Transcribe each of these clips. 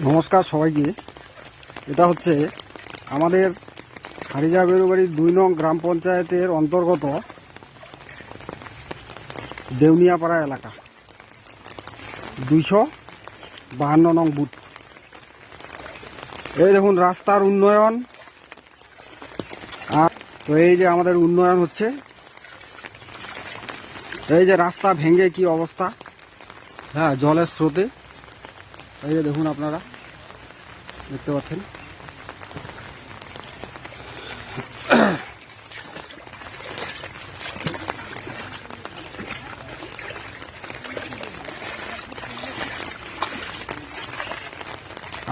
নমস্কার সবাইকে। এটা হচ্ছে আমাদের হারিজা বেরুবাড়ির দুই নং গ্রাম পঞ্চায়েতের অন্তর্গত দেউনিয়াপাড়া এলাকা। দুইশো বাহান্ন নং বুথ। এই দেখুন, রাস্তার উন্নয়ন। আর তো এই যে আমাদের উন্নয়ন হচ্ছে, এই যে রাস্তা ভেঙে কি অবস্থা? হ্যাঁ জলের স্রোতে। এই যে দেখুন আপনারা, দেখতে পাচ্ছেন।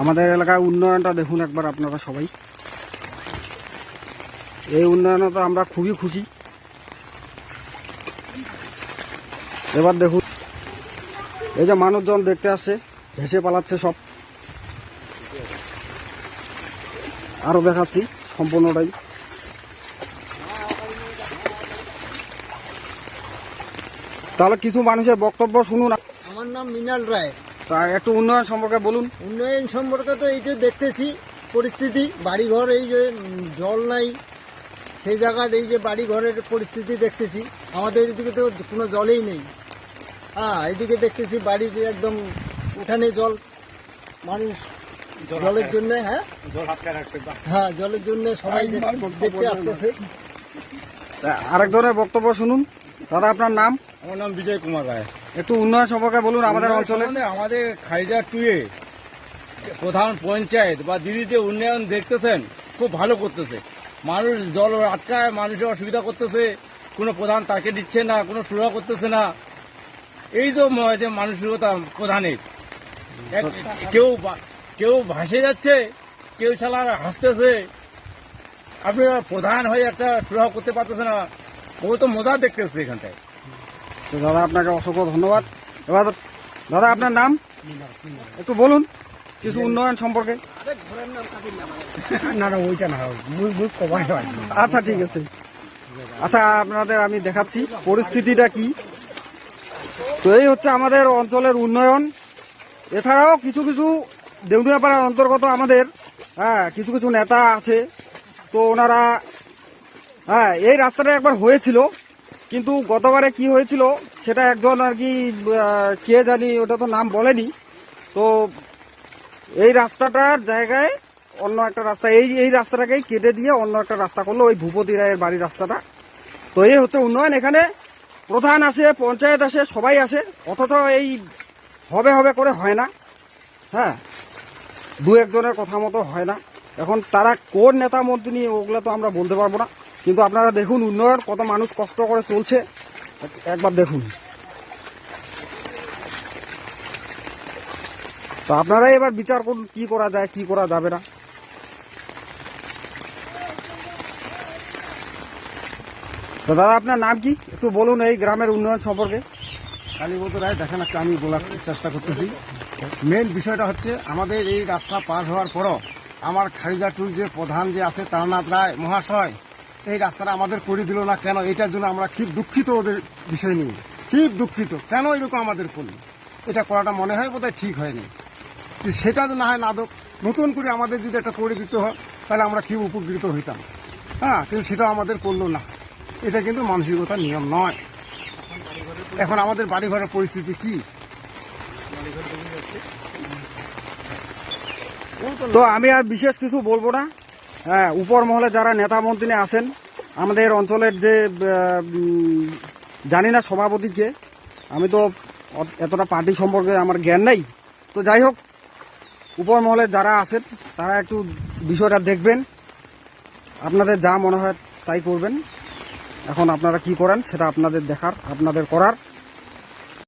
আমাদের এলাকায় উন্নয়নটা দেখুন একবার আপনারা সবাই। এই উন্নয়নে তো আমরা খুবই খুশি। এবার দেখুন, এই যে মানুষজন দেখতে আসছে। ভেসে পালাচ্ছে সব। আরও দেখাচ্ছি সম্পূর্ণটাই। তাহলে কিছু মানুষের বক্তব্য শুনুন। আমার নাম মিনাল রায়। তা একটু উন্নয়ন সম্পর্কে বলুন। উন্নয়ন সম্পর্কে তো এই যে দেখতেছি পরিস্থিতি বাড়িঘর এই যে জল নাই সেই জায়গায় এই যে বাড়িঘরের পরিস্থিতি দেখতেছি। আমাদের এদিকে তো কোনো জলেই নেই। হ্যাঁ এইদিকে দেখতেছি বাড়ির একদম উঠানে জল মানুষ জলের জন্য হ্যাঁ? হ্যাঁ জলের জন্য সবাই দেখ- দেখতে আসতেছে। তা ধরনের বক্তব্য শুনুন। দাদা আপনার নাম? আমার নাম বিজয় কুমার রায়। একটু উন্নয়ন সম্পর্কে বলুন আমাদের অঞ্চলে। আমাদের খাইজা টুয়ে প্রধান পঞ্চায়েত বা দিদি যে উন্নয়ন দেখতেছেন খুব ভালো করতেছে। মানুষ জল আটকায় মানুষের অসুবিধা করতেছে কোনো প্রধান তাকে দিচ্ছে না কোনো সুরা করতেছে না। এই তো যে মানসিকতা প্রধানের কেউ কেউ ভাসে যাচ্ছে কেউ ছাড়া হাসতেছে। আপনারা প্রধান হয়ে একটা সুরাহ করতে পারতেছে না। ও তো মজা দেখতেছে এখানটায়। তো দাদা আপনাকে অসংখ্য ধন্যবাদ। এবার দাদা আপনার নাম? একটু বলুন কিছু উন্নয়ন সম্পর্কে। না না ওইটা না আচ্ছা ঠিক আছে। আচ্ছা আপনাদের আমি দেখাচ্ছি পরিস্থিতিটা কি? তো এই হচ্ছে আমাদের অঞ্চলের উন্নয়ন। এছাড়াও কিছু কিছু দেউনিয়াপাড়ার অন্তর্গত আমাদের হ্যাঁ কিছু কিছু নেতা আছে। তো ওনারা হ্যাঁ এই রাস্তাটা একবার হয়েছিল, কিন্তু গতবারে কি হয়েছিল সেটা একজন আর কি কে জানি ওটা তো নাম বলেনি। তো এই রাস্তাটার জায়গায় অন্য একটা রাস্তা, এই এই রাস্তাটাকেই কেটে দিয়ে অন্য একটা রাস্তা করল, ওই ভূপতি রায়ের বাড়ির রাস্তাটা। তো এই হচ্ছে উন্নয়ন, এখানে প্রধান আসে, পঞ্চায়েত আসে, সবাই আসে, অথচ এই হবে হবে করে হয় না। হ্যাঁ? দু একজনের কথা মতো হয় না। এখন তারা কোন নেতা মন্ত্রী নিয়ে ওগুলো তো আমরা বলতে পারব না। কিন্তু আপনারা দেখুন উন্নয়ন, কত মানুষ কষ্ট করে চলছে। একবার দেখুন। তো আপনারাই এবার বিচার করুন, কি করা যায়, কি করা যাবে না। তো দাদা, আপনার নাম কি? একটু বলুন এই গ্রামের উন্নয়ন সম্পর্কে। কালীপদ রায় দেখেন একটা আমি বলার চেষ্টা করতেছি। মেন বিষয়টা হচ্ছে আমাদের এই রাস্তা পাস হওয়ার পরও আমার খারিজাটুর যে প্রধান যে আছে তারনাথ রায় মহাশয়, এই রাস্তাটা আমাদের করে দিল না কেন? এটার জন্য আমরা খুব দুঃখিত ওদের বিষয় নিয়ে। খুব দুঃখিত। কেন এরকম আমাদের করল? এটা করাটা মনে হয় বোধহয় ঠিক হয়নি। সেটা না হয় না দোক নতুন করে আমাদের যদি একটা করে দিতে হয়, তাহলে আমরা খুব উপকৃত হইতাম। হ্যাঁ কিন্তু সেটা আমাদের করল না। এটা কিন্তু মানসিকতার নিয়ম নয়। এখন আমাদের বাড়ি ঘরের পরিস্থিতি কি? তো আমি আর বিশেষ কিছু বলব না। হ্যাঁ উপর মহলে যারা নেতা মন্ত্রী আছেন আমাদের অঞ্চলের যে জানি না সভাপতিকে আমি তো এতটা পার্টি সম্পর্কে আমার জ্ঞান নেই। তো যাই হোক উপর মহলে যারা আছেন তারা একটু বিষয়টা দেখবেন। আপনাদের যা মনে হয় তাই করবেন। এখন আপনারা কি করেন সেটা আপনাদের দেখার আপনাদের করার।